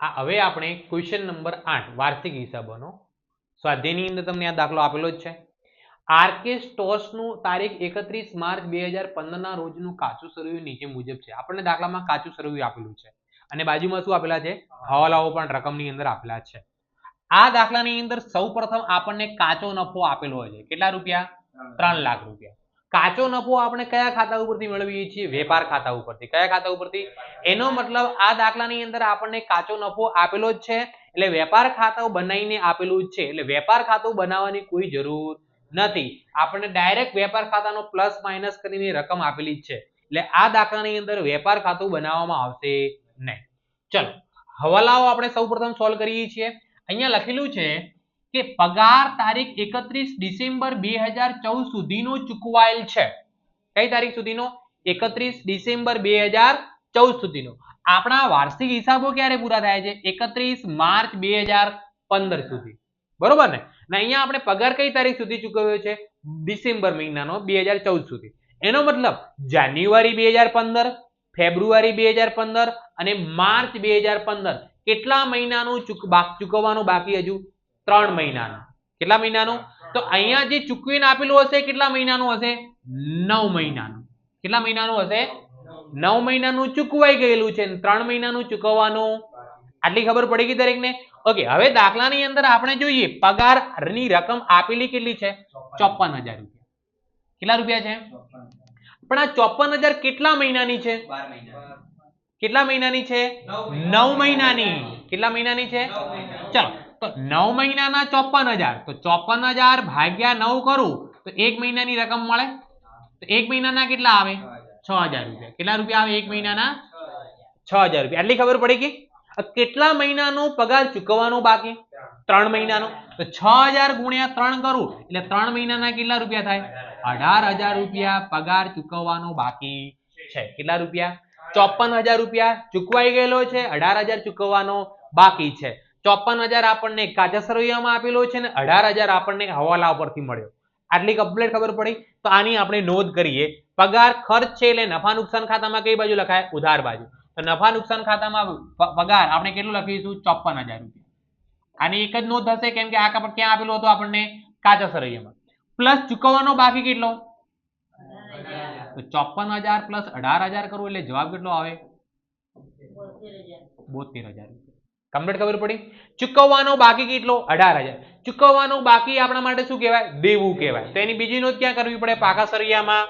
આ હવે આપણે ક્વેશ્ચન નંબર આઠ, વાર્ષિક હિસાબોનો. સ્વાધ્યાયની અંદર તમને આ દાખલો આપેલો જ છે. આરકે સ્ટોર્સનું તારીખ એકત્રીસ માર્ચ બે હજાર પંદરના રોજનું કાચું સરવૈયું નીચે મુજબ છે. આપણને દાખલામાં કાચું સરવૈયું આપેલું છે. અને બાજુમાં શું આપેલા છે? હવાલાઓ પણ રકમની અંદર આપેલા છે. આ દાખલાની અંદર સૌપ્રથમ આપણને કાચો નફો આપેલો હોય છે. કેટલા રૂપિયા? ત્રણ લાખ રૂપિયા. કાચો નફો આપણે કયા ખાતા ઉપરથી મેળવીએ છીએ? વેપાર ખાતા ઉપરથી. કયા ખાતા ઉપરથી? એનો મતલબ આ દાખલાની અંદર આપણને કાચો નફો આપેલો જ છે. એટલે વેપાર ખાતું બનાવીને આપેલું જ છે. એટલે વેપાર ખાતું બનાવવાની કોઈ જરૂર નથી. આપણને ડાયરેક્ટ વેપાર ખાતાનો પ્લસ માઇનસ કરીને રકમ આપેલી જ છે. એટલે આ દાખલાની અંદર વેપાર ખાતું બનાવવામાં આવશે નહીં. ચલો, હવાલાઓ આપણે સૌપ્રથમ સોલ્વ કરીએ છીએ. અહીંયા લખેલું છે કે પગાર તારીખ એકત્રીસ ડિસેમ્બર બે હજાર ચૌદ સુધીનો ચૂકવાયેલ છે. કઈ તારીખ સુધીનો? એકત્રીસ ડિસેમ્બર બે હજાર ચૌદ સુધીનો. આપણા વાર્ષિક હિસાબો ક્યારે પૂરા થાય છે? એકત્રીસ માર્ચ બે હજાર પંદર સુધી. બરોબર ને? અહીંયા આપણે પગાર કઈ તારીખ સુધી ચૂકવ્યો છે? ડિસેમ્બર મહિનાનો બે હજાર ચૌદ સુધી. એનો મતલબ જાન્યુઆરી બે હજાર પંદર, ફેબ્રુઆરી બે હજાર પંદર અને માર્ચ બે હજાર પંદર. કેટલા મહિનાનું ચૂક ચૂકવવાનું બાકી હજુ? ત્રણ મહિનાનું. કેટલા મહિનાનું? તો અહીંયા જે ચૂકવીને આપેલું હશે, કેટલા મહિનાનું હશે? નવ મહિનાનું. કેટલા મહિનાનું હશે? નવ મહિનાનું ચૂકવાઈ ગયેલું છે. ત્રણ મહિનાનું ચૂકવવાનું. આટલી ખબર પડી ગઈ દરેકને? ઓકે, હવે દાખલાની અંદર આપણે જોઈએ, પગારની રકમ આપેલી કેટલી છે? ચોપન હજાર રૂપિયા. કેટલા રૂપિયા છે? પણ આ ચોપન હજાર કેટલા મહિનાની છે? કેટલા મહિનાની છે? નવ મહિનાની. કેટલા મહિનાની છે? ચલો તો નવ મહિનાના ચોપન હજાર. તો ચોપન હજાર ભાગ્યા નવ કરું, તો એક મહિનાની રકમ મળે? તો એક મહિનાના કેટલા આવે? છ હજાર રૂપિયા. કેટલા રૂપિયા આવે એક મહિનાના? છ હજાર રૂપિયા. આટલી ખબર પડી ગઈ કેટલા મહિનાનો પગાર ચૂકવવાનો બાકી? ત્રણ મહિનાનો. તો છ હજાર ગુણ્યા ત્રણ કરું, એટલે ત્રણ મહિનાના કેટલા રૂપિયા થાય? અઢાર હજાર રૂપિયા પગાર ચૂકવવાનો બાકી છે. કેટલા રૂપિયા? ચોપન હજાર રૂપિયા ચૂકવાઈ ગયેલો છે, અઢાર હજાર ચૂકવવાનો બાકી છે. ચોપન હજાર આપણને કાચા આપેલો છે અને અઢાર હજાર આપણને હવાલા પરથી મળ્યો. આટલી કમ્પ્લીટ ખબર પડી? તો આની આપણે નોંધ કરીએ. પગાર, ખર્ચ છે એટલે નફા નુકસાન ખાતામાં કઈ બાજુ લખાય? ઉધાર બાજુ. તો નફા નુકસાન ખાતામાં પગાર આપણે કેટલું લખીશું? ચોપન રૂપિયા. આની એક જ નોંધ હશે કેમ કે આ ક્યાં આપેલું હતું આપણને? કાચા સરવૈયામાં પ્લસ ચૂકવવાનો બાકી કેટલો? તો ચોપન હજાર પ્લસ અઢાર હજાર કરવું એટલે જવાબ કેટલો આવે? બોતેર હજાર. કમ્પ્લીટ ખબર પડી? ચૂકવવાનો બાકી કેટલો? અઢાર હજાર. ચૂકવવાનો બાકી આપણા માટે શું કહેવાય? દેવું કહેવાય. તો એની બીજી નોંધ ક્યાં કરવી પડે? પાકા સરિયામાં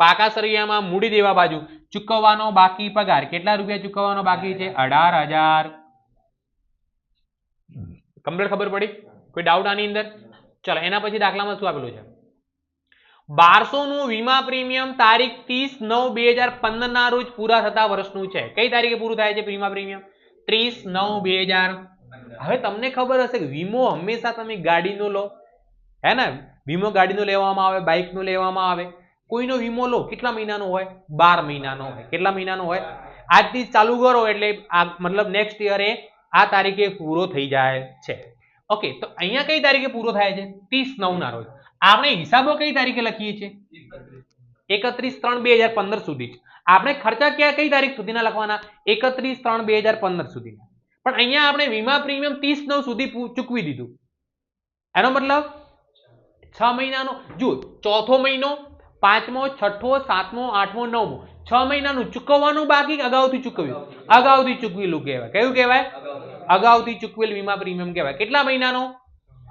પાકા સરિયામાં મૂડી દેવા બાજુ. ચૂકવવાનો બાકી પગાર. કેટલા રૂપિયા ચૂકવવાનો બાકી છે? અઢાર હજાર. કમ્પ્લીટ ખબર પડી? કોઈ ડાઉટ આની અંદર? ચલો, એના પછી દાખલામાં શું આપેલું છે? બારસો નું વીમા પ્રીમિયમ તારીખ ત્રીસ નવ બે હજાર પંદર ના રોજ પૂરા થતા વર્ષનું છે. કઈ તારીખે પૂરું થાય છે વીમા પ્રીમિયમ? ત્રીસ નવ બે હજાર. હવે તમને ખબર હશે કે વીમો હંમેશા તમે ગાડીનો લો. હે ને? વીમો ગાડીનો લેવામાં આવે, બાઇકનો લેવામાં આવે. કોઈનો વીમો લો, કેટલા મહિનાનો હોય? બાર મહિનાનો હોય. કેટલા મહિનાનો હોય? આજથી ચાલુ કરો એટલે આ મતલબ નેક્સ્ટ યરે આ તારીખે પૂરો થઈ જાય છે. ઓકે તો અહીંયા કઈ તારીખે પૂરો થાય છે? ત્રીસ નવ ના રોજ. આપણે હિસાબો કઈ તારીખે લખીએ છીએ? એકત્રીસ ત્રણ બે હજાર પંદર સુધી આપણે ખર્ચા ક્યાં કઈ તારીખ સુધીના લખવાના? એકત્રીસ ત્રણ બે હજાર પંદર સુધીના. પણ અહીંયા આપણે વીમા પ્રીમિયમ ત્રીસ નવ સુધી ચૂકવી દીધું. એનો મતલબ? છ મહિનાનો, જુઓ, ચોથો મહિનો, પાંચમો, છઠ્ઠો, સાતમો, આઠમો, નવમો. છ મહિનાનું ચૂકવવાનું બાકી અગાઉથી ચૂકવ્યું? અગાઉથી ચૂકવેલું કહેવાય. કયું કહેવાય? અગાઉથી ચૂકવેલ વીમા પ્રીમિયમ કહેવાય. કેટલા મહિનાનો?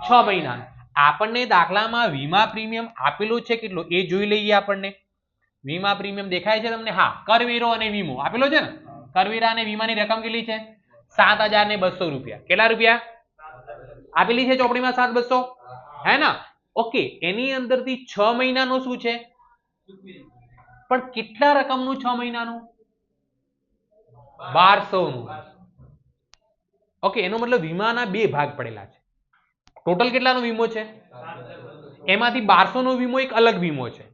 છ મહિનાનો. આપણને દાખલામાં વીમા પ્રીમિયમ આપેલું છે કેટલું? એ જોઈ લઈએ આપણને. વીમા પ્રીમિયમ દેખાય છે તમને? હા કરવેરો અને વીમો. આપેલો છે ને? કરવેરા અને વીમાની રકમ કેટલી છે? સાત હજાર ને બસો રૂપિયા. કેટલા રૂપિયા? આપેલી છે ચોપડીમાં સાત બસો? હે ને? ઓકે એની અંદરથી છ મહિનાનો શું છે? પણ કેટલા રકમનું છ મહિનાનું? બારસો નું ઓકે એનો મતલબ વીમાના બે ભાગ પડેલા છે. ટોટલ કેટલાનો વીમો છે? એમાંથી બારસો નો વીમો એક અલગ વીમો છે.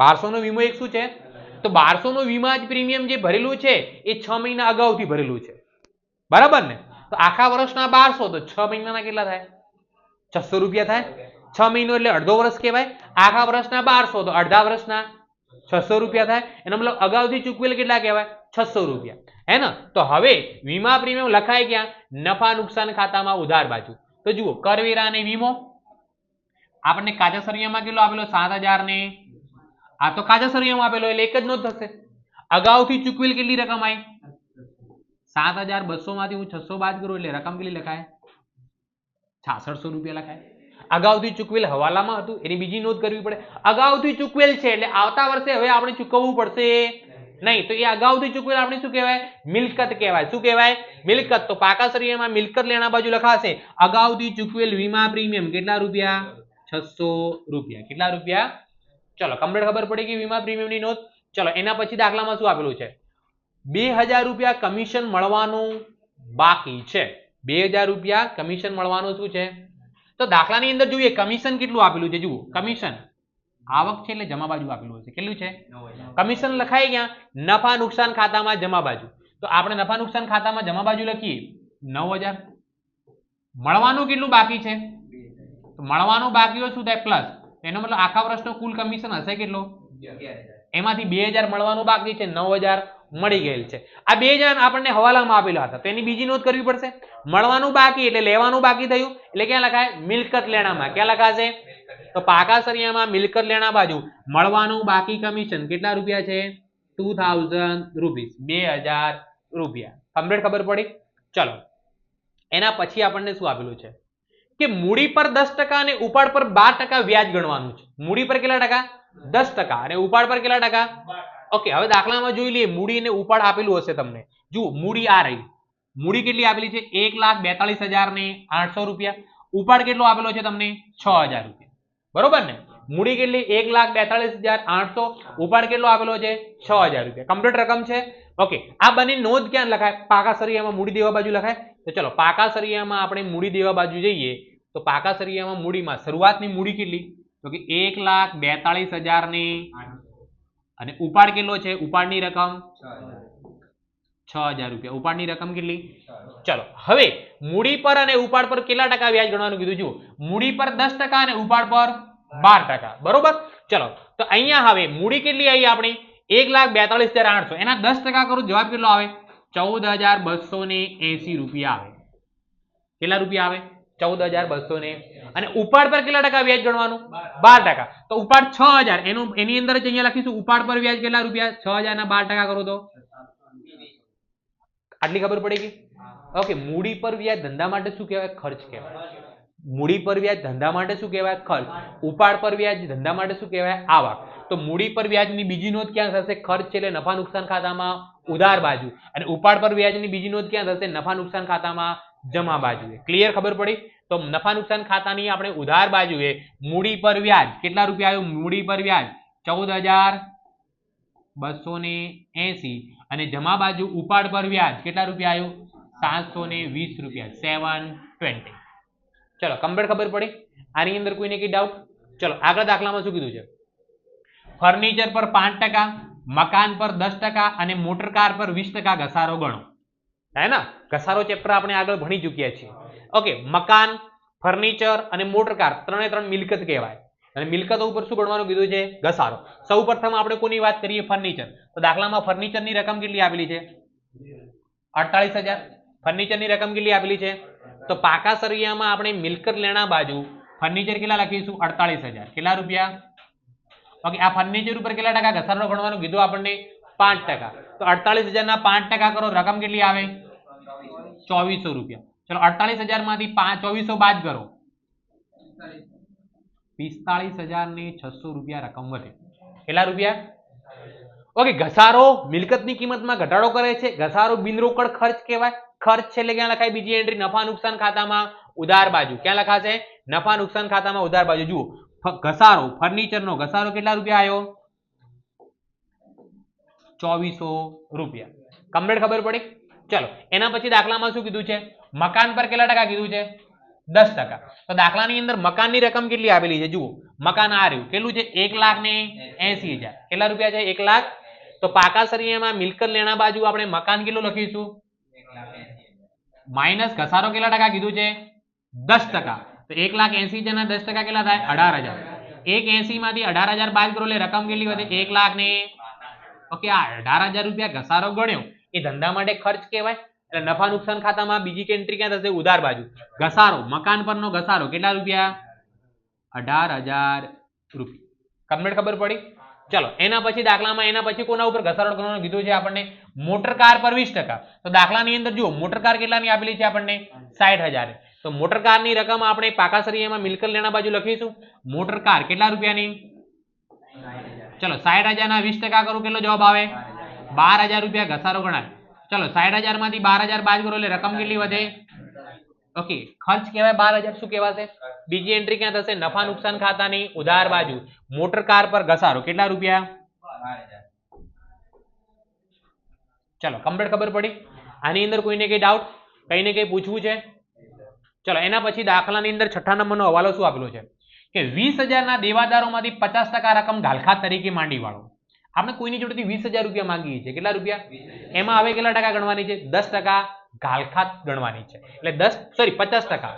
બારસો નો વીમો એક શું છે? તો બારસો નો વીમા જ પ્રીમિયમ જે ભરેલું છે, એ છ મહિના અગાઉથી ભરેલું છે. બરાબર ને? તો આખા વર્ષના બારસો, તો છ મહિનાના કેટલા થાય? છસો રૂપિયા થાય? છ મહિનો એટલે અડધો વર્ષ કહેવાય. આખા વર્ષના બારસો, તો અડધા વર્ષના છસો રૂપિયા થાય. એનો મતલબ અગાઉથી ચૂકવેલ કેટલા કહેવાય? છસો રૂપિયા. હે ને? તો હવે વીમા પ્રીમિયમ લખાય ક્યાં? નફા નુકસાન ખાતામાં ઉધાર બાજુ. તો જુઓ કરવેરા અને વીમો. આપણને કાચા સરિયામાં કેટલો આપેલો? સાત હજાર ને આ તો કાચા સરિયામાં આપેલો, એટલે એક જ નો થશે અગાઉથી ચૂકવેલ કેટલી રકમ આવી સાત હજાર બસો માંથી હું છસો બાદ કરું, એટલે રકમ કેટલી લખાય? છાસઠસો રૂપિયા લખાય. અગાઉથી ચૂકવેલ હવાલામાં હતું, એની બીજી નોંધ કરવી પડે. અગાઉથી ચૂકવેલ છે, એટલે આવતા વર્ષે હવે આપણે ચૂકવવું પડશે. નહીં, તો એ અગાઉથી ચૂકવેલ આપણે શું કહેવાય? મિલકત કહેવાય. શું કહેવાય? મિલકત. તો પાકા સરિયામાં મિલકત લેણા બાજુ લખાશે. અગાઉથી ચૂકવેલ વીમા પ્રીમિયમ કેટલા રૂપિયા? છસો રૂપિયા. કેટલા રૂપિયા? ચલો કમ્પ્લીટ ખબર પડી ગઈ વીમા પ્રીમિયમની નોંધ. ચલો એના પછી દાખલામાં શું આપેલું છે? બે હજાર રૂપિયા કમિશન મળવાનું બાકી છે. બે હજાર રૂપિયા કમિશન મળવાનું શું છે? તો દાખલાની અંદર જોઈએ કમિશન કેટલું આપેલું છે? જુઓ કમિશન. આવક છે એટલે જમા બાજુ આપેલું છે કેટલું છે? કમિશન લખાઈ ગયા. નફા નુકસાન ખાતામાં જમા બાજુ. તો આપણે નફા નુકસાન ખાતામાં જમા બાજુ લખીએ. નવ હજાર. મળવાનું કેટલું બાકી છે? તો મળવાનું બાકી હોય શું થાય? પ્લસ. એનો મતલબ આખા વર્ષનો કુલ કમિશન હશે કેટલો? એમાંથી બે હજાર મળવાનું બાકી છે નવ હજાર મળી ગયેલ છે. આ બે હજાર આપણને હવાલામાં આપેલા હતા તો એની બીજી નોંધ કરવી પડશે. મળવાનું બાકી એટલે લેવાનું બાકી થયું. એટલે ક્યાં લખાય? મિલકત લેણામાં. ક્યાં લખાશે? તો પાકા સરિયામાં મિલકત લેણા બાજુ. મળવાનું બાકી કમિશન કેટલા રૂપિયા છે? ટુ થાઉઝન્ડ રૂપીસ બે હજાર રૂપિયા. કમ્પ્લીટ ખબર પડી? ચલો. એના પછી આપણને શું આપેલું છે? કે મૂડી પર દસ ટકા અને ઉપાડ પર બાર ટકા વ્યાજ ગણવાનું છે. મૂડી પર કેટલા ટકા? દસ ટકા. અને ઉપાડ પર કેટલા ટકા? ઓકે, હવે દાખલામાં જોઈ લઈએ, મૂડી અને ઉપાડ આપેલું હશે તમને. જુઓ, મૂડી આ રહી. મૂડી કેટલી આપેલી છે? એક લાખ બેતાલીસ હજાર ને આઠસો રૂપિયા. ઉપાડ કેટલો આપેલો છે તમને? છ હજાર રૂપિયા. બરોબર ને? મૂડી કેટલી? એક લાખ બેતાલીસ હજાર આઠસો. ઉપાડ કેટલો આપેલો છે? છ હજાર રૂપિયા. કમ્પ્લીટ રકમ છે? ઓકે, આ બંને નોંધ ક્યાં લખાય? પાકા સરિયામાં મૂડી દેવા બાજુ લખાય? તો ચલો, પાકા સરિયામાં આપણે મૂડી દેવા બાજુ જઈએ. તો પાકા સરિયામાં મૂડીમાં, શરૂઆતની મૂડી કેટલી? તો કે એક લાખ બેતાલીસ હજારની. અને ઉપાડ કેટલો છે? ઉપાડની રકમ? છ હજાર રૂપિયા. ઉપાડની રકમ કેટલી? ચલો, હવે મૂડી પર અને ઉપાડ પર કેટલા ટકા વ્યાજ ગણવાનું કીધું? જુઓ, મૂડી પર દસ ટકા અને ઉપાડ પર બાર ટકા. બરોબર? ચલો, તો અહીંયા હવે મૂડી કેટલી આવી આપણી? એક લાખ બેતાલીસ હજાર આઠસો. એના દસ ટકા કરું, જવાબ કેટલો આવે? ચૌદ હજાર બસો ને એસી રૂપિયા આવે. કેટલા રૂપિયા આવે? ચૌદ હજાર બસો ને. અને ઉપાડ પર કેટલા ટકા વ્યાજ ગણવાનું? બાર ટકા. તો ઉપાડ છ હજાર. એનું, એની અંદર જ અહીંયા લખીશું, ઉપાડ પર વ્યાજ કેટલા રૂપિયા? છ હજાર ના બાર ટકા કરો તો. આટલી ખબર પડી ગઈ? ઓકે, મૂડી પર વ્યાજ ધંધા માટે શું કહેવાય? ખર્ચ કહેવાય. મૂડી પર વ્યાજ ધંધા માટે શું કહેવાય? ખર્ચ. ઉપાડ પર વ્યાજ ધંધા માટે શું કહેવાય? આવક. તો મૂડી પર વ્યાજની બીજી નોંધ ક્યાં થશે? ખર્ચ એટલે નફા નુકસાન ખાતામાં ઉધાર બાજુ. અને ઉપાડ પર વ્યાજની બીજી નોંધ ક્યાં થશે? નફા નુકસાન ખાતામાં જમા બાજુએ. ક્લિયર ખબર પડી? તો નફા નુકસાન ખાતાની આપણે ઉધાર બાજુએ મૂડી પર વ્યાજ. કેટલા રૂપિયા આવ્યું? મૂડી પર વ્યાજ. ચૌદ હજાર બસો ને એસી. અને જમા બાજુ ઉપાડ પર વ્યાજ કેટલા રૂપિયા આવ્યું? સાતસો ને વીસ રૂપિયા. સેવન ટ્વેન્ટી. ચલો, કમ્પ્લેટ ખબર પડી? આની અંદર કોઈને કઈ ડાઉટ ચલો, આગળ દાખલામાં શું કીધું છે? ફર્નિચર પર પાંચ ટકા, મકાન પર દસ ટકા અને મોટર કાર પર વીસ ટકા ઘસારો ગણો. હે ને? ઘસારો ચેપ્ટર આપણે આગળ ભણી ચૂક્યા છીએ. ઓકે મકાન ફર્નિચર અને મોટરકાર ત્રણે ત્રણ મિલકત કહેવાય. અને મિલકતો ઉપર શું ગણવાનું કીધું છે? ઘસારો. સૌ પ્રથમ આપણે કોની વાત કરીએ? ફર્નિચર તો દાખલામાં ફર્નિચરની રકમ કેટલી આપેલી છે? અડતાલીસ હજાર. ફર્નિચરની રકમ કેટલી આપેલી છે? તો પાકા સરિયામાં આપણે મિલકત લેણા બાજુ ફર્નિચર કેટલા લખીશું? અડતાલીસ હજાર. કેટલા રૂપિયા? ઓકે આ ફર્નિચર ઉપર કેટલા ટકા ઘસારો ગણવાનું કીધું આપણને? પાંચ ટકા. તો અડતાલીસ હજારના પાંચ ટકા કરો રકમ કેટલી આવે? ચોવીસો રૂપિયા. ચલો, અડતાલીસ હજારમાંથી પાંચ ચોવીસો બાદ કરો. પિસ્તાળીસ હજાર ને છસો રૂપિયા રકમ વધે. કેટલા રૂપિયા? ઓકે, ઘસારો મિલકતની કિંમતમાં ઘટાડો કરે છે. ઘસારો બિનરોકડ ખર્ચ કહેવાય. ખર્ચ છે એટલે ક્યાં લખાય? બીજી એન્ટ્રી નફા નુકસાન ખાતામાં ઉધાર બાજુ. ક્યાં લખાશે? નફા નુકસાન ખાતામાં ઉધાર બાજુ. જુઓ ઘસારો ફર્નિચરનો ઘસારો કેટલા રૂપિયા આવ્યો? ચોવીસો રૂપિયા. કમ્પ્લીટ ખબર પડી? ચલો, એના પછી દાખલામાં શું કીધું છે? મકાન પર કેટલા ટકા કીધું છે? દસ ટકા. તો દાખલાની અંદર મકાનની રકમ કેટલી આવેલી છે? જુઓ, મકાન આ રહ્યું. કેટલું છે? એક લાખ ને એસી હજાર. કેટલા રૂપિયા છે? એક લાખ. તો પાકા સરિયામાં મિલકત લેણા બાજુ આપણે મકાન કેટલું લખીશું? માઇનસ ઘસારો કેટલા ટકા કીધું છે? દસ ટકા. તો એક લાખ એસી હજારના દસ ટકા કેટલા થાય? અઢાર હજાર. એક એસી માંથી અઢાર હજાર બાદ કરો એટલે રકમ કેટલી વધે? એક લાખ ને ઓકે આ અઢાર હજાર રૂપિયા ઘસારો ગણ્યો, એ ધંધા માટે ખર્ચ કહેવાય? એટલે નફા નુકસાન ખાતામાં બીજી એન્ટ્રી ક્યાં થશે? ઉધાર બાજુ. ઘસારો, મકાન પરનો ઘસારો, કેટલા રૂપિયા? અઢાર હજાર રૂપિયા. કમ્પ્લીટ ખબર પડી? ચલો, એના પછી દાખલામાં, એના પછી કોના ઉપર ઘસારો કરવાનું કીધું છે આપણને? મોટર કાર પર વીસ ટકા. તો દાખલાની અંદર જુઓ, મોટર કાર કેટલાની આપેલી છે આપણને? સાઠ હજાર. તો મોટર કારની રકમ આપણે પાકા સરિયામાં મિલકત લેણા બાજુ લખીશું. મોટર કાર કેટલા રૂપિયાની? ચલો સાઠ હજારના વીસ ટકા કરું કેટલો જવાબ આવે? બાર હજાર. રૂપિયા ઘસારો ગણાય. ચલો સાઠ હજારમાંથી બાર હજાર બાદ કરો એટલે રકમ કેટલી વધે? ઓકે ખર્ચ કહેવાય બાર હજાર શું કહેવાશે? બીજી એન્ટ્રી ક્યાં થશે? નફા નુકસાન ખાતાની ઉધાર બાજુ. મોટર કાર પર ઘસારો કેટલા રૂપિયા? ચલો કમ્પ્લીટ ખબર પડી? આની અંદર કોઈને કઈ ડાઉટ કઈને કઈ પૂછવું છે? ચલો એના પછી દાખલાની અંદર છઠ્ઠા નંબરનો હવાલો શું આપેલો છે? કે વીસ હજારના દેવાદારોમાંથી પચાસ ટકા રકમ ગાલખાત તરીકે માંડી વાળો આપણે કોઈની જોડેથી વીસ હજાર રૂપિયા માંગીએ છીએ? કેટલા રૂપિયા? એમાં હવે કેટલા ટકા ગણવાની છે? દસ ટકા ઘાલખાત ગણવાની છે. એટલે દસ સોરી પચાસ ટકા.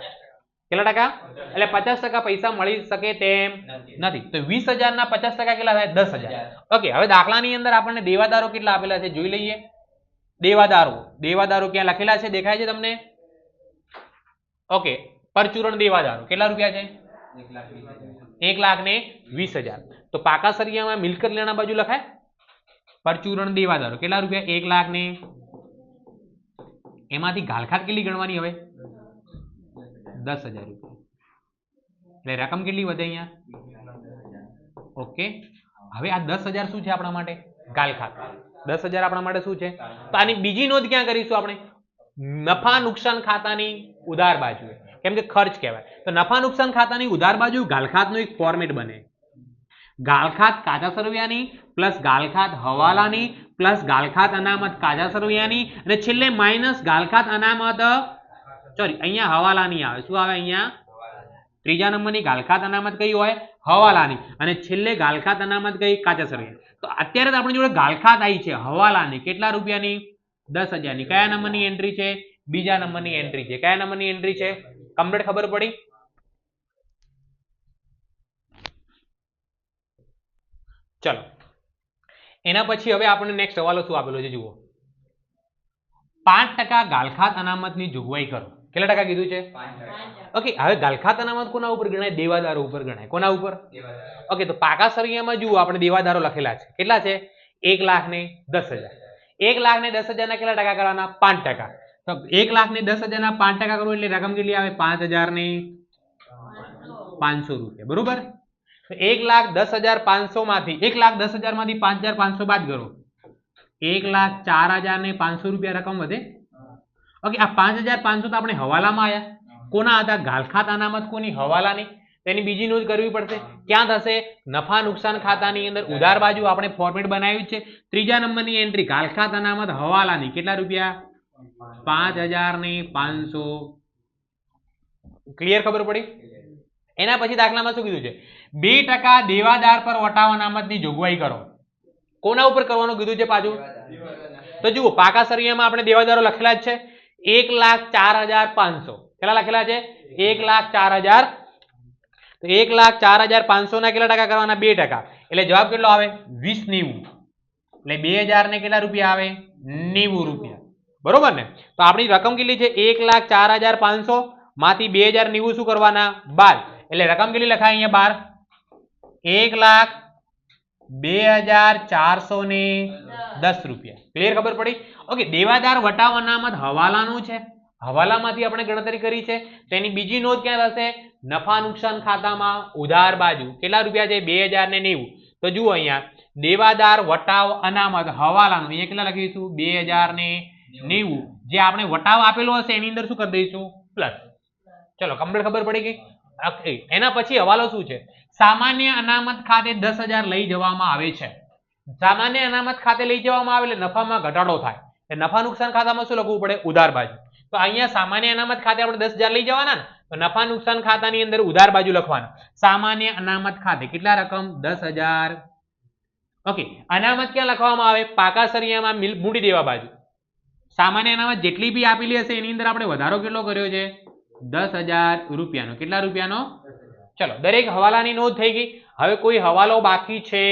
કેટલા ટકા? એટલે પચાસ ટકા પૈસા મળી શકે તેમ નથી. તો વીસ હજારના પચાસ ટકા કેટલા થાય? દસ હજાર. ઓકે હવે દાખલાની અંદર આપણને દેવાદારો કેટલા આપેલા છે? જોઈ લઈએ. દેવાદારો. દેવાદારો ક્યાં લખેલા છે? દેખાય છે તમને? ઓકે પરચુરણ દેવાદારો. કેટલા રૂપિયા છે? એક લાખ ને વીસ હજાર. તો પાકા સરિયામાં મિલકત લેણા બાજુ લખાય? પરચુરણ દેવાદારો. કેટલા રૂપિયા? એક લાખ ને એમાંથી ગાલખાત કેટલી ગણવાની હવે? દસ હજાર રૂપિયા. એટલે રકમ કેટલી વધે અહીંયા? ઓકે. હવે આ દસ હજાર શું છે આપણા માટે? ગાલખાત દસ હજાર આપણા માટે શું છે? તો આની બીજી નોંધ ક્યાં કરીશું આપણે? નફા નુકસાન ખાતાની ઉધાર બાજુએ. કેમ કે ખર્ચ કહેવાય. તો નફા નુકસાન ખાતાની ઉધાર બાજુ ગાલખાતનું એક ફોર્મેટ બને. ગાલખાત કાચા સરવિયાની પ્લસ ગાલખાત હવાલાની પ્લસ ગાલખાત અનામત કાચા સરવિયાની અને છેલ્લે માઇનસ ગાલખાત અનામત સોરી અહીંયા હવાલાની આવે. શું આવે અહીંયા? ત્રીજા નંબરની ગાલખાત અનામત કઈ હોય? હવાલાની. અને છેલ્લે ગાલખાત અનામત કઈ? કાચા સરવિયા. તો અત્યારે તો આપણી જોડે ગાલખાત આવી છે, હવાલાની. કેટલા રૂપિયાની? દસ હજારની. કયા નંબરની એન્ટ્રી છે? બીજા નંબરની એન્ટ્રી છે. કયા નંબરની એન્ટ્રી છે? કમ્પ્લીટ ખબર પડી? ચલો. એના પછી હવે આપણને નેક્સ્ટ સવાલો શું આપેલો છે જુઓ. પાંચ ટકા ગાલખાત અનામતની જોગવાઈ કરો. કેટલા ટકા કીધું છે? ઓકે હવે ગાલખાત અનામત કોના ઉપર ગણાય? દેવાદારો ઉપર ગણાય. કોના ઉપર? ઓકે તો પાકા સરિયામાં જુઓ આપણે દેવાદારો લખેલા છે. કેટલા છે? એક લાખ ને દસ હજાર. એક લાખ ને દસ હજારના કેટલા ટકા કરવાના? પાંચ ટકા. તો એક લાખ ને દસ હજારના પાંચ ટકા કરવું એટલે રકમ કેટલી આવે? પાંચ હજાર ને પાંચસો રૂપિયા. બરોબર? એક લાખ દસ હજાર પાંચસો માંથી એક લાખ દસ હજારમાંથી પાંચ હજાર પાંચસો બાદ કરો. એક લાખ ચાર હજાર ને પાંચસો રૂપિયા રકમ વધે? ઓકે, આ પાંચ હજાર પાંચસો તો આપણે હવાલામાં આવ્યા કોના હતા? ગાલખાત અનામત કોની? હવાલાની. તેની બીજી નોંધ કરવી પડશે. ક્યાં થશે? નફા નુકસાન ખાતાની અંદર. ઉધાર બાજુ આપણે ફોર્મેટ બનાવ્યું છે. ત્રીજા નંબરની એન્ટ્રી ગાલખાત અનામત હવાલાની. કેટલા રૂપિયા? પાંચ હજાર ને પાંચસો. ક્લિયર ખબર પડી? એના પછી દાખલામાં શું કીધું છે? બે ટકા દેવાદાર પર વટાવ અનામતની જોગવાઈ કરો. કોના ઉપર કરવાનું કીધું છે પાછું? તો જુઓ, પાકા સરિયામાં આપણે દેવાદારો લખેલા જ છે. એક લાખ ચાર હજાર પાંચસો. કેટલા લખેલા છે? એક લાખ ચાર હજાર. તો એક લાખ ચાર હજાર પાંચસો ના કેટલા ટકા કરવાના? બે ટકા. એટલે જવાબ કેટલો આવે? વીસ નેવું. એટલે બે હજાર ને કેટલા રૂપિયા આવે? નેવું રૂપિયા. બરોબર ને? તો આપણી રકમ કેટલી છે? એક લાખ ચાર હજાર પાંચસો માંથી બે હજાર નેવું શું કરવાના? બાર. એટલે રકમ કેટલી લખાય અહીંયા બાર? એક લાખ બે હજાર ચારસો ને દસ રૂપિયા. ક્લિયર ખબર પડી? ઓકે દેવાદાર વટાવ અનામત હવાલાનું છે. હવાલામાંથી આપણે ગણતરી કરી છે. તેની બીજી નોંધ ક્યાં થશે? નફા નુકસાન ખાતામાં ઉધાર બાજુ. કેટલા રૂપિયા છે? બે હજાર ને નેવું. તો જુઓ અહીંયા, દેવાદાર વટાવ અનામત હવાલાનું. અહીંયા કેટલા લખીશું? બે હજાર ને નેવું. જે આપણે વટાવ આપેલો હશે, એની અંદર શું કરી દઈશું? પ્લસ ચલો કમ્પ્લીટ ખબર પડી ગઈ? એના પછી હવાલો શું છે? સામાન્ય અનામત ખાતે દસ હજાર લઈ જવામાં આવે છે. સામાન્ય અનામત ખાતે લઈ જવામાં આવે એટલે નફામાં ઘટાડો થાય. એ નફા નુકસાન ખાતામાં શું લખવું પડે? ઉધાર બાજુ. તો અહીંયા સામાન્ય અનામત ખાતે આપણે દસ હજાર લઈ જવાના ને, તો નફા નુકસાન ખાતાની અંદર ઉધાર બાજુ લખવાના. સામાન્ય અનામત ખાતે કેટલા રકમ? દસ હજાર. ઓકે, અનામત ક્યાં લખવામાં આવે? પાકા સરિયામાં મૂડી દેવા બાજુ. સામાન્ય અનામત જેટલી બી આપેલી હશે, એની અંદર આપણે વધારો કેટલો કર્યો છે? દસ હજાર રૂપિયાનો. કેટલા રૂપિયાનો? ચલો, દરેક હવાલાની નોંધ થઈ ગઈ. હવે કોઈ હવાલો બાકી છે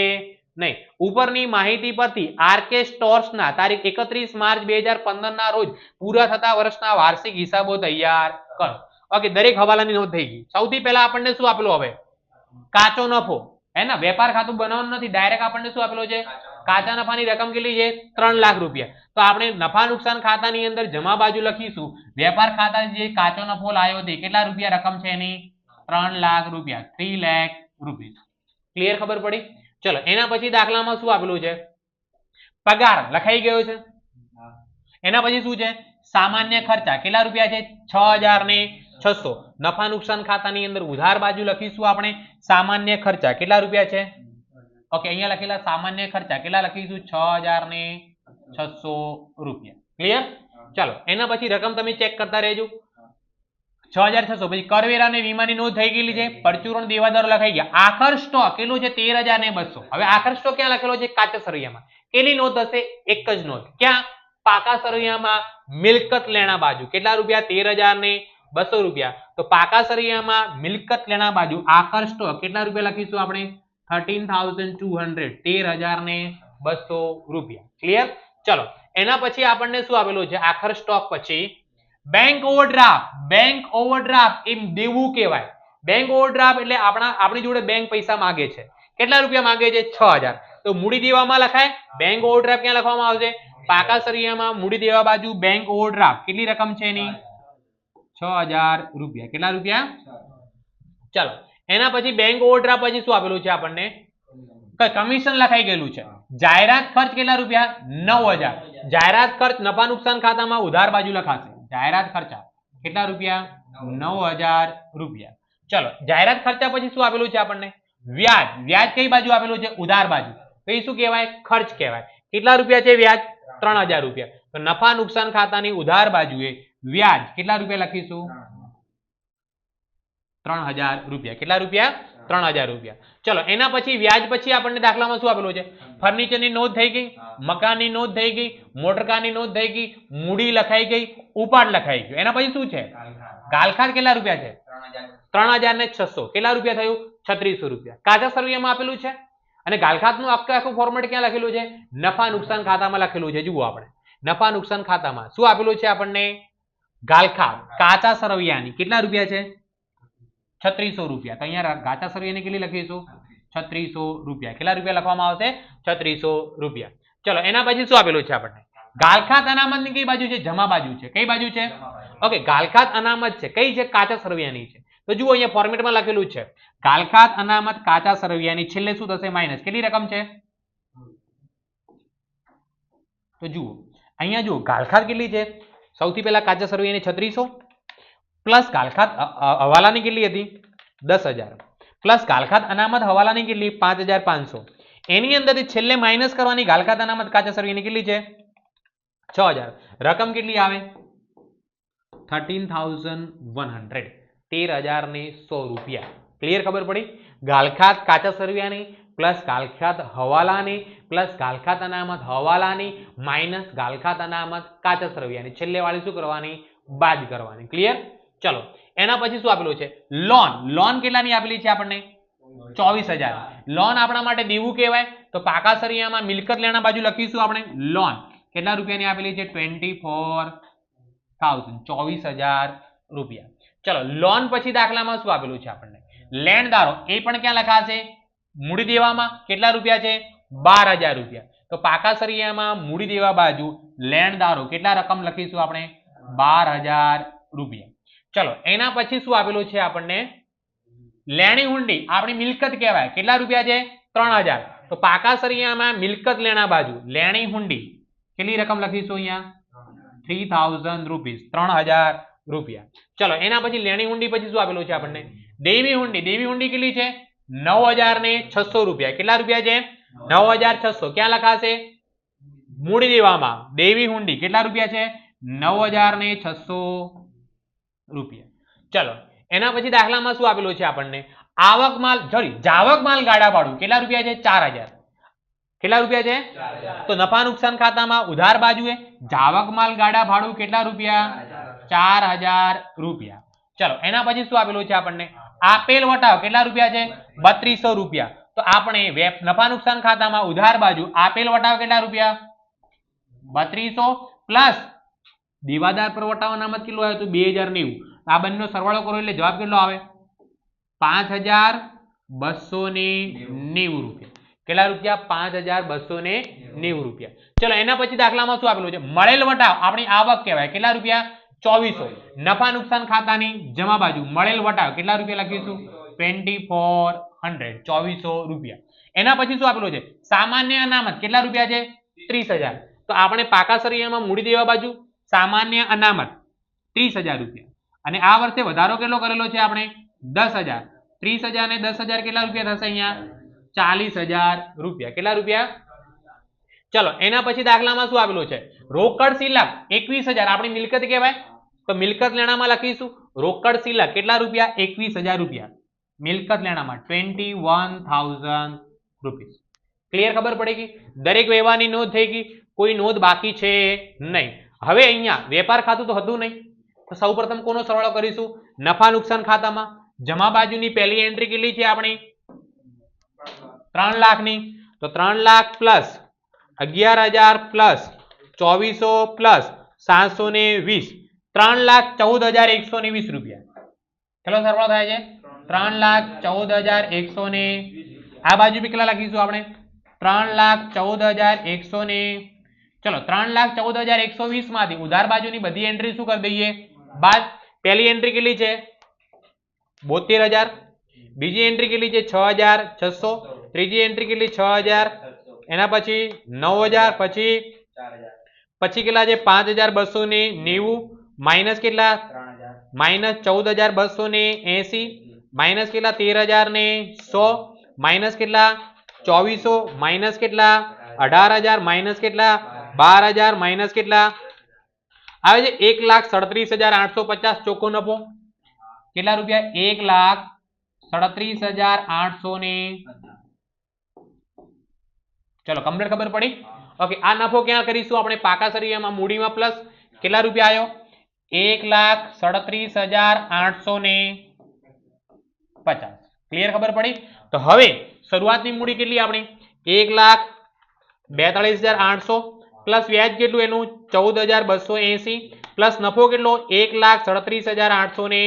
નહીં. ઉપરની માહિતી પરથી આરકે સ્ટોર્સના તારીખ એકત્રીસ માર્ચ બે હજાર ના રોજ પૂરા થતા વર્ષના વાર્ષિક હિસાબો તૈયાર કરો. ઓકે, દરેક હવાલાની નોંધ થઈ ગઈ. સૌથી પહેલા આપણને શું આપેલું હવે? કાચો નફો. હે ને? વેપાર ખાતું બનાવવાનું નથી. ડાયરેક્ટ આપણને શું આપેલું છે? કાચા નફાની રકમ કેટલી છે? ત્રણ લાખ રૂપિયા. તો આપણે નફા નુકસાન ખાતાની અંદર જમા બાજુ લખીશું. વેપાર ખાતા જે કાચો નફો લાવ્યો તે કેટલા રૂપિયા રકમ છે એની? ત્રણ લાખ રૂપિયા. Three lakh rupees. ક્લિયર ખબર પડી? ચલો, એના પછી દાખલામાં શું આપેલું છે? પગાર લખાઈ ગયો છે? એના પછી શું છે? સામાન્ય ખર્ચા કેટલા રૂપિયા છે? છ હજાર ને છસો. નફા નુકસાન ખાતાની અંદર ઉધાર બાજુ લખીશું આપણે. સામાન્ય ખર્ચા કેટલા રૂપિયા છે? ઓકે અહીંયા લખેલા સામાન્ય ખર્ચા કેટલા લખીશું? છ હજાર ને છસો રૂપિયા. ક્લિયર ચાલો એના પછી રકમ તમે ચેક કરતા રહેજો. છ હજાર છસો પછી કરવેરા અને વીમાની નોંધ થઈ ગયેલી છે. પરચુરણ દેવાદારો લખાઈ ગયા. આખર સ્ટોક કેટલું છે? તેર હજાર ને બસો. હવે આખર સ્ટોક ક્યાં લખેલો છે? કાચા સરૈયામાં કેટલી નોંધ હશે? એક જ નોંધ. ક્યાં? પાકા સરૈયામાં મિલકત લેણા બાજુ. કેટલા રૂપિયા? તેર હજાર ને બસો રૂપિયા. તો પાકા સરૈયામાં મિલકત લેણા બાજુ. આખર સ્ટોક કેટલા રૂપિયા લખીશું આપણે? થર્ટીન થાઉઝન્ડ ટુ હંડ્રેડ તેર હજાર ને બસો રૂપિયા. ક્લિયર ચલો, એના પછી આપણને શું આપેલું છે? આખર સ્ટોક પછી બેંક ઓવરડ્રાફ્ટ બેંક ઓવરડ્રાફ્ટ એ દેવું કહેવાય. બેંક ઓવરડ્રાફ્ટ એટલે આપણા, આપણી જોડે બેંક પૈસા માંગે છે. કેટલા રૂપિયા માંગે છે? છ હજાર. તો મૂડી દેવામાં લખાય બેંક ઓવરડ્રાફ્ટ ક્યાં લખવામાં આવશે? પાકા સરિયામાં મૂડી દેવા બાજુ બેંક ઓવરડ્રાફ્ટ કેટલી રકમ છે એની? છ હજાર રૂપિયા. કેટલા રૂપિયા? ચાલો એના પછી બેંક ઓવરડ્રાફ્ટ પછી શું આપેલું છે આપણને? કમિશન લખાઈ ગયેલું છે. જાહેરાત ખર્ચ કેટલા રૂપિયા? નવ જાહેરાત ખર્ચ નફા નુકસાન ખાતામાં ઉધાર બાજુ લખાશે. જાહેરાત ખર્ચા કેટલા રૂપિયા? નવ રૂપિયા. ચલો, જાહેરાત ખર્ચા પછી શું આપેલું છે આપણને? વ્યાજ. વ્યાજ કઈ બાજુ આપેલું છે? ઉધાર બાજુ. એ શું કહેવાય? ખર્ચ કહેવાય. કેટલા રૂપિયા છે વ્યાજ? ત્રણ હજાર રૂપિયા. તો નફા નુકસાન ખાતાની ઉધાર બાજુએ વ્યાજ કેટલા રૂપિયા લખીશું? ત્રણ હજાર રૂપિયા. કેટલા રૂપિયા? ત્રણ હજાર રૂપિયા. ચલો એના પછી વ્યાજ પછી આપણને દાખલામાં શું આપેલું છે? ફર્નિચરની નોંધ થઈ ગઈ મકાનની નોંધ થઈ ગઈ મોટરકારની નોંધ થઈ ગઈ મૂડી લખાઈ ગઈ ઉપાડ લખાઈ ગયું. એના પછી શું છે? ગાલખાત કેટલા રૂપિયા છે? ત્રણ હજાર. ને છસો. કેટલા રૂપિયા થયું? છત્રીસો રૂપિયા. કાચા સરવૈયામાં આપેલું છે? અને ગાલખાતનું આખું આખું ફોર્મેટ ક્યાં લખેલું છે? નફા નુકસાન ખાતામાં લખેલું છે. જુઓ આપણે. નફા નુકસાન ખાતામાં. શું આપેલું છે આપણને? ગાલખાત કાચા સરવૈયાની. કેટલા રૂપિયા છે? છત્રીસો રૂપિયા. તો અહીંયા કાચા સરવૈયાની કેટલી લખીશું? છત્રીસો રૂપિયા. કેટલા રૂપિયા લખવામાં આવશે? છત્રીસો રૂપિયા. ચલો એના પછી શું આપેલું છે આપણને? ગાલખાત અનામતની કઈ બાજુ છે? જમા બાજુ છે. કઈ બાજુ છે? ઓકે ગાલખાત અનામત છે. કઈ છે? કાચા સરવિયાની છે. તો જુઓ અહીંયા ફોર્મેટમાં લખેલું છે. ગાલખાત અનામત કાચા સરવિયાની છેલ્લે શું થશે? માઇનસ કેટલી રકમ છે? તો જુઓ. અહીંયા જુઓ ગાલખાત કેટલી છે? સૌથી પહેલા કાચા સરવિયાની છત્રીસો પ્લસ અ- હવાલાની કેટલી હતી? દસ હજાર. પ્લસ ગાલખાત અનામત હવાલાની કેટલી? પાંચ હજાર પાંચસો. એની અંદરથી છેલ્લે માઇનસ કરવાની ગાલખાત અનામત કાચા સરવૈયાની કેટલી છે? છ હજાર. રકમ કેટલી આવે? થર્ટીન થાઉઝન્ડ વન હંડ્રેડ તેર હજાર સો રૂપિયા. ક્લિયર ખબર પડી? ગાલખાત કાચા સરવૈયાની, પ્લસ ગાલખાત હવાલાની, પ્લસ ગાલખાત અનામત હવાલાની માઇનસ ગાલખાત અનામત કાચા સરવૈયાની. છેલ્લે શું કરવાની? બાદ કરવાની. ક્લિયર ચલો, એના પછી શું આપેલું છે? લોન. લોન કેટલાની આપેલી છે આપણને? ચોવીસ હજાર. લોન આપણા માટે દેવું કહેવાય. તો પાકા સરિયામાં મિલકત લેણા બાજુ લખીશું આપણે. લોન. કેટલા રૂપિયાની આપેલી છે? Twenty four thousand. ચોવીસ હજાર રૂપિયા. ચલો, લોન પછી દાખલામાં શું આપેલું છે આપણને? લેણદારો. એ પણ ક્યાં લખાશે? મૂડી દેવામાં. કેટલા રૂપિયા છે? બાર હજાર રૂપિયા. તો પાકા સરિયામાં મૂડી દેવા બાજુ લેણદારો કેટલા રકમ લખીશું આપણે? બાર હજાર રૂપિયા. ચલો, એના પછી શું આપેલું છે આપણને? લેણી હુંડી. આપણી મિલકત કહેવાય. કેટલા રૂપિયા છે? ત્રણ હજાર. તો પાકા સરિયામાં મિલકત લેણા બાજુ, લેણી હુંડી. કેટલી રકમ લખીશું અહીંયા? થ્રી થાઉઝન્ડ રૂપીસ ત્રણ હજાર રૂપિયા. ચલો, એના પછી લેણી હુંડી પછી શું આપેલું છે આપણને? દેવી હુંડી. દેવી હુંડી કેટલી છે? નવ હજાર ને છસો રૂપિયા. કેટલા રૂપિયા છે? નવ હજાર છસો. ક્યાં લખાશે? મૂડી દેવામાં. દેવી હુંડી. કેટલા રૂપિયા છે? નવ હજાર ને છસો રૂપિયા. ચલો એના પછી દાખલામાં શું આપેલું છે આપણને? આવક માલ સોરી જાવક માલ ગાડા ભાડું. કેટલા રૂપિયા છે? ચાર હજાર. કેટલા રૂપિયા છે? તો નફા નુકસાન ખાતામાં ઉધાર બાજુએ જાવક માલ ગાડા ભાડું કેટલા રૂપિયા? ચાર હજાર રૂપિયા. ચલો એના પછી શું આપેલું છે આપણને? આપેલ વટાવ કેટલા રૂપિયા છે? બત્રીસો રૂપિયા. તો આપણે વેપ નફા નુકસાન ખાતામાં ઉધાર બાજુ આપેલ વટાવ કેટલા રૂપિયા? બત્રીસો પ્લસ દીવાદાર પર વટાવ અનામત કેટલું આવ્યું હતું? બે હજાર નેવું. આ બંનેનો સરવાળો કરો એટલે જવાબ કેટલો આવે? પાંચ હજાર બસો ને નેવું રૂપિયા. કેટલા રૂપિયા? પાંચ હજાર બસો ને નેવું રૂપિયા. ચલો, એના પછી દાખલામાં શું આપેલું છે? મળેલ વટાવ, આપણી આવક કહેવાય. કેટલા રૂપિયા? ચોવીસો. નફા નુકસાન ખાતાની જમા બાજુ મળેલ વટાવ, કેટલા રૂપિયા લખીશું? Twenty four hundred. ચોવીસો રૂપિયા. એના પછી શું આપેલું છે? સામાન્ય અનામત, કેટલા રૂપિયા છે? ત્રીસ હજાર. તો આપણે પાકા સરિયામાં મૂડી દેવા બાજુ સામાન્ય અનામત ત્રીસ હજાર રૂપિયા. અને આ વર્ષે વધારો કેટલો કરેલો છે આપણે? દસ હજાર. ત્રીસ હજાર ને દસ હજાર કેટલા રૂપિયા થશે અહીંયા? ચાલીસ હજાર રૂપિયા. કેટલા રૂપિયા? ચલો, એના પછી દાખલામાં શું આવેલું છે? રોકડ સિલક એકવીસ હજાર. આપણી મિલકત કહેવાય? તો મિલકત લેણામાં લખીશું. રોકડ સિલક કેટલા રૂપિયા? એકવીસ હજાર રૂપિયા. મિલકત લેણામાં twenty one thousand rupees clear ખબર પડે ગઈ? દરેક વ્યવહારની નોંધ થઈ ગઈ. કોઈ નોંધ બાકી છે નહીં. હવે અહીંયા વેપાર ખાતું તો હતું નહીં. તો સૌપ્રથમ કોનો સરવાળો કરીશું? નફા નુકસાન ખાતામાં. જમા બાજુની પહેલી એન્ટ્રી કેટલી છે આપણી? ત્રણ લાખની. તો ત્રણ લાખ પ્લસ અગિયાર હજાર પ્લસ ચોવીસો પ્લસ સાતસો ને વીસ. ત્રણ લાખ ચૌદ હજાર એકસો ને વીસ રૂપિયા. કેટલો સરવાળો થાય છે? ત્રણ લાખ ચૌદ હજાર એકસો ને આ બાજુ બી કેટલા લખીશું આપણે? ત્રણ લાખ ચૌદ હજાર એકસો ને ચલો, ત્રણ લાખ ચૌદ હજાર એકસો વીસમાંથી ઉધાર બાજુની બધી એન્ટ્રી શું કરી દઈએ? બાદ, પહેલી એન્ટ્રી કેટલી છે? બોતેર હજાર. બીજી એન્ટ્રી કેટલી છે? છ હજાર છસો. ત્રીજી એન્ટ્રી કેટલી? છ હજાર. એના પછી નવ હજાર, પછી પછી કેટલા છે? પાંચ હજાર બસો ને નેવું. માઇનસ કેટલા? માઇનસ ચૌદ હજાર બસો ને એસી. માઇનસ કેટલા? તેર હજાર ને સો. માઇનસ કેટલા? ચોવીસો. માઇનસ કેટલા? અઢાર હજાર. માઇનસ કેટલા? બાર હજાર માઇનસ કેટલા? આવે છે એક લાખ સડત્રીસ હજાર આઠસો પચાસ ચોખ્ખો નફો કેટલા રૂપિયા? એક લાખ સડત્રીસ હજાર આઠસો ને ચલો કમ્પ્લેટ ખબર પડી? ઓકે આ નફો ક્યાં કરીશું આપણે? પાકા સરિયામાં મૂડીમાં પ્લસ કેટલા રૂપિયા આવ્યો એક લાખ સડત્રીસ હજાર આઠસો ને પચાસ. ક્લિયર ખબર પડી? તો હવે, શરૂઆતની મૂડી કેટલી આપણી? એક લાખ બેતાળીસ હજાર આઠસો પ્લસ વ્યાજ કેટલું એનું? ચૌદ હજાર બસો એસી. પ્લસ નફો કેટલો? એક લાખ સડત્રીસ હજાર આઠસો ને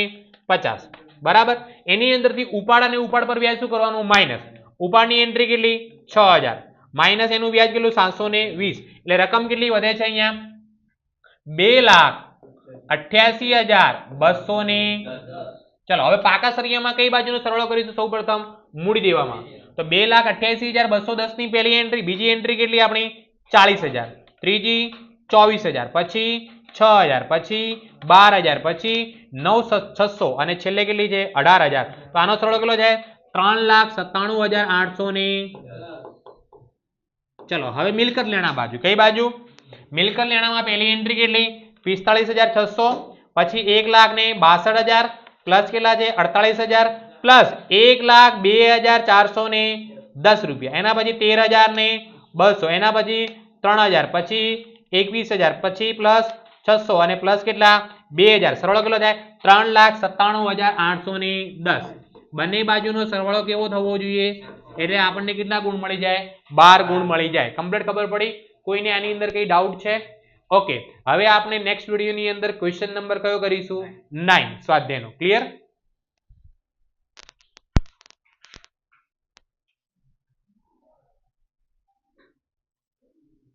પચાસ. બરાબર? એની અંદરથી ઉપાડ અને ઉપાડ પર વ્યાજ શું કરવાનું? માઇનસ. ઉપાડની એન્ટ્રી કેટલી? છ હજાર. માઇનસ એનું વ્યાજ કેટલું? સાતસો ને વીસ. એટલે રકમ કેટલી વધે છે અહીંયા? બે લાખ અઠ્યાસી હજાર બસો ને ચલો, હવે પાકા સરિયામાં કઈ બાજુનો સરવાળો કરીશું? સૌ પ્રથમ મૂડી દેવામાં. તો બે લાખ અઠ્યાસી હજાર બસો દસની પહેલી એન્ટ્રી, બીજી એન્ટ્રી કેટલી આપણી? ચાલીસ હજાર. ત્રીજી ચોવીસ હજાર પછી છ હજાર પછી બાર હજાર પછી નવ છસો અને છેલ્લે કેટલી છે? અઢાર હજાર. તો આનો સરળ કેટલો છે? ત્રણ લાખ સત્તાણું હજાર આઠસો ને ચલો, હવે મિલકત લેણા બાજુ. કઈ બાજુ? મિલકત લેણામાં પહેલી એન્ટ્રી કેટલી? પિસ્તાળીસ હજાર છસો. પછી એક લાખ ને બાસઠ હજાર. પ્લસ કેટલા છે? અડતાલીસ હજાર. પ્લસ એક લાખ બે હજાર ચારસો ને દસ રૂપિયા. એના પછી તેર હજાર ને બસો. એના પછી ત્રણ હજાર પછી એકવીસ હજાર પછી પ્લસ છસો અને પ્લસ કેટલા? બે હજાર. સરવાળો કેટલો થાય? ત્રણ લાખ સત્તાણું હજાર આઠસો ને દસ. બંને બાજુનો સરવાળો કેવો થવો જોઈએ? એટલે આપણને કેટલા ગુણ મળી જાય? બાર ગુણ મળી જાય. કમ્પ્લીટ ખબર પડી? કોઈને આની અંદર કઈ ડાઉટ છે? ઓકે હવે આપણે નેક્સ્ટ વિડીયોની અંદર ક્વેશ્ચન નંબર કયો કરીશું? નાઇન સ્વાધ્યાયનો. ક્લિયર